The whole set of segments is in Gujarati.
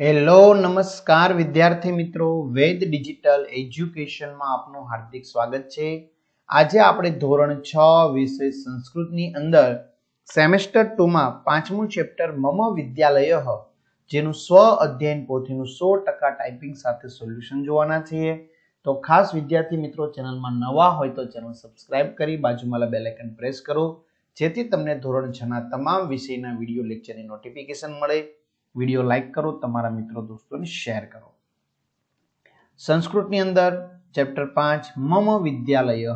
હેલો, નમસ્કાર વિદ્યાર્થી મિત્રો. વેદ ડિજિટલ એજ્યુકેશનમાં આપનું હાર્દિક સ્વાગત છે. આજે આપણે ધોરણ છ વિષય સંસ્કૃતની અંદર સેમેસ્ટર ટુમાં પાંચમું ચેપ્ટર મમ વિદ્યાલય જેનું સ્વ અધ્યયન પોથીનું સો ટકા ટાઈપિંગ સાથે સોલ્યુશન જોવાના છીએ. તો ખાસ વિદ્યાર્થી મિત્રો, ચેનલમાં નવા હોય તો ચેનલ સબસ્ક્રાઇબ કરી બાજુમાં બેલ પ્રેસ કરો, જેથી તમને ધોરણ છના તમામ વિષયના વીડિયો, લેક્ચરની નોટિફિકેશન મળે. વીડિયો લાઈક કરો, તમારા મિત્રો દોસ્તોને શેર કરો. સંસ્કૃતની અંદર ચેપ્ટર પાંચ, મમ વિદ્યાલય.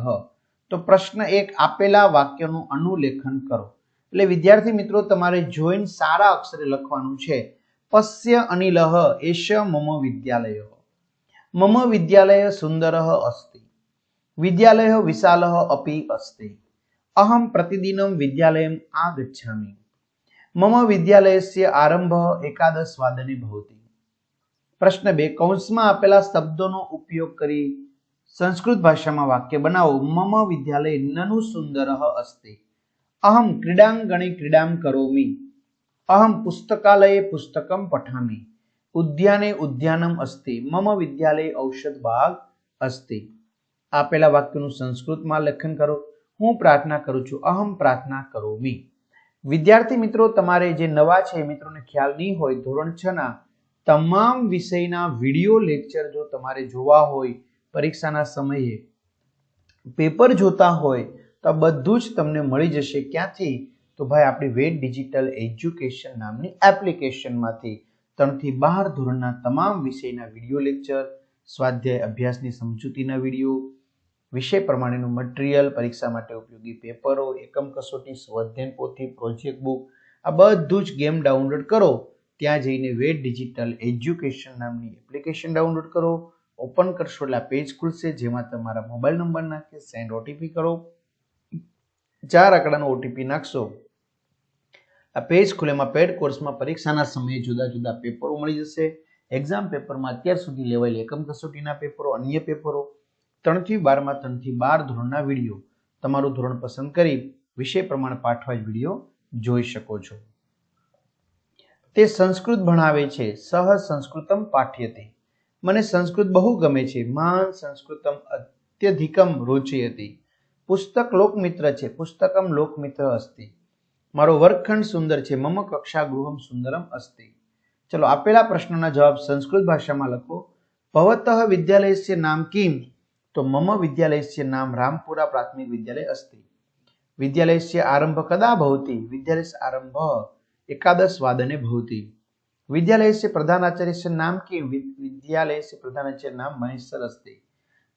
તો પ્રશ્ન એક, આપેલા વાક્યનું અનુલેખન કરો. એટલે વિદ્યાર્થી મિત્રો, તમારે જોઈન સારા અક્ષરે લખવાનું છે. પશ્ય અનિલહ એશ મમ વિદ્યાલય. મમ વિદ્યાલય સુંદર અસ્તિ. વિદ્યાલય વિશાલ અપી અસ્તિ. અહમ પ્રતિદિનમ વિદ્યાલયમ આગચ્છામિ. મમ વિદ્યાલયસ્ય આરંભ એકાદશ વાદને ભવતિ પ્રશ્ન બે કૌંસમાં આપેલા શબ્દોનો ઉપયોગ કરી સંસ્કૃત ભાષામાં વાક્ય બનાવો મમ વિદ્યાલય નનુ સુંદર અસ્તિ અહમ ક્રીડાંગણે ક્રીડામ કરોમી અહમ પુસ્તકાલયે પુસ્તકમ પઠામી ઉદ્યાને ઉદ્યાનમ અસ્તિ મમ વિદ્યાલય ઔષધ બાગ અસ્તિ આપેલા વાક્યનું સંસ્કૃતમાં લેખન કરો હું પ્રાર્થના કરું છું અહમ પ્રાર્થના કરોમી વિદ્યાર્થી મિત્રો, તમારે જે નવા છે મિત્રોને ખ્યાલ નહીં હોય, ધોરણ છ ના તમામ વિષયના વીડિયો લેક્ચર જો તમારે જોવા હોય, પરીક્ષાના સમયે પેપર જોતા હોય, તો બધું જ તમને મળી જશે ક્યાંથી? તો ભાઈ, આપણી વેદ ડિજિટલ એજ્યુકેશન નામની એપ્લિકેશનમાંથી. ત્રણથી બાર ધોરણના તમામ વિષયના વીડિયો લેક્ચર, સ્વાધ્યાય અભ્યાસની સમજૂતીના વીડિયો વિષય પ્રમાણેનું મટીરિયલ પરીક્ષા માટે ઉપયોગી પેપરો, એકમ કસોટી સ્વાધ્યાયન પોથી પ્રોજેક્ટ બુક આ બધું જ ગેમ ડાઉનલોડ કરો. ત્યાં જઈને વેટ ડિજિટલ એજ્યુકેશન નામની એપ્લિકેશન ડાઉનલોડ કરો. ઓપન કરશો એટલે પેજ ખુલશે, જેમાં તમારા મોબાઈલ નંબર નાખી સેન્ડ ઓટીપી કરો. ચાર આંકડાનો ઓટીપી નાખશો. આ પેજ ખુલેમાં પેડ કોર્સમાં પરીક્ષાના સમયે જુદા જુદા પેપરો મળી જશે. એક્ઝામ પેપરમાં અત્યાર સુધી લેવાયેલી એકમ કસોટીના પેપરો, અન્ય પેપરો ત્રણથી બારમાં ત્રણથી બાર ધોરણના વીડિયો. તમારું ધોરણ પસંદ કરી વિષય પ્રમાણે પાઠવાજ વીડિયો જોઈ શકો છો. તે સંસ્કૃત ભણાવે છે. સહ સંસ્કૃતમ પાઠ્યતે. મને સંસ્કૃત બહુ ગમે છે. માન સંસ્કૃતમ અત્યધિકમ રોચયતી. પુસ્તક લોકમિત્ર છે. પુસ્તકમ લોકમિત્ર અસ્તિ મારો વર્ગખંડ સુંદર છે. મમ કક્ષા ગૃહમ સુંદરમ અસ્તિ. ચલો, આપેલા પ્રશ્નોના જવાબ સંસ્કૃત ભાષામાં લખો. ભવતઃ વિદ્યાલયસ્ય નામ કિમ? તો મમ વિદ્યાલયસ્ય નામ રામપુરા પ્રાથમિક વિદ્યાલય અસ્તિ. વિદ્યાલયસ્ય આરંભ કદા ભવતી? વિદ્યાલયસ્ય આરંભ એકાદશ વાદને ભવતી. વિદ્યાલયસ્ય પ્રધાનાચાર્યસ્ય નામ કે વિદ્યાલયસ્ય પ્રધાનાચાર્ય નામ મહેશ્વર અસ્તિ.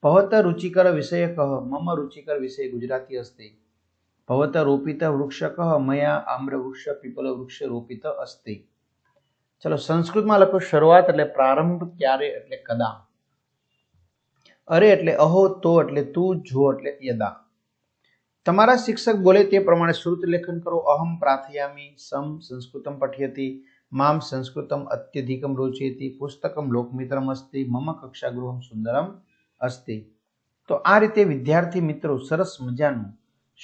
ભવત રુચિકર વિષયક મમ રુચિકર વિષય ગુજરાતી અસ્તિ. ભવત રોપિત વૃક્ષક મયા આમ્ર વૃક્ષ પીપલ વૃક્ષ રોપિત અસ્તિ. ચલો સંસ્કૃતમાં લખો શરૂઆત એટલે પ્રારંભ ક્યારે એટલે કદા? અરે એટલે અહો, તો એટલે તું, જો એટલે યદા. તમારા શિક્ષક બોલે તે પ્રમાણે શ્રુત લેખન કરો. અહમ પ્રાર્થયામી સમ સંસ્કૃતમ પઠ્યતી, મામ સંસ્કૃતમ અત્યધિકમ રોચયતી પુસ્તકમ લોકમિત્રમ અસ્તિ, મમ કક્ષાગૃહમ સુંદરમ અસ્તિ. તો આ રીતે વિદ્યાર્થી મિત્રો સરસ મજાનું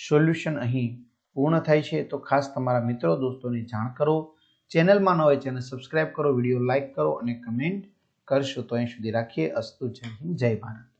સોલ્યુશન અહીં પૂર્ણ થાય છે. તો ખાસ તમારા મિત્રો, દોસ્તોને જાણ કરો. ચેનલમાં ન હોય ચેનલ સબસ્ક્રાઇબ કરો, વીડિયો લાઇક કરો અને કમેન્ટ કરશો. તો અહીં સુધી રાખીએ. અસ્તુ જય હિન્દ, જય ભારત.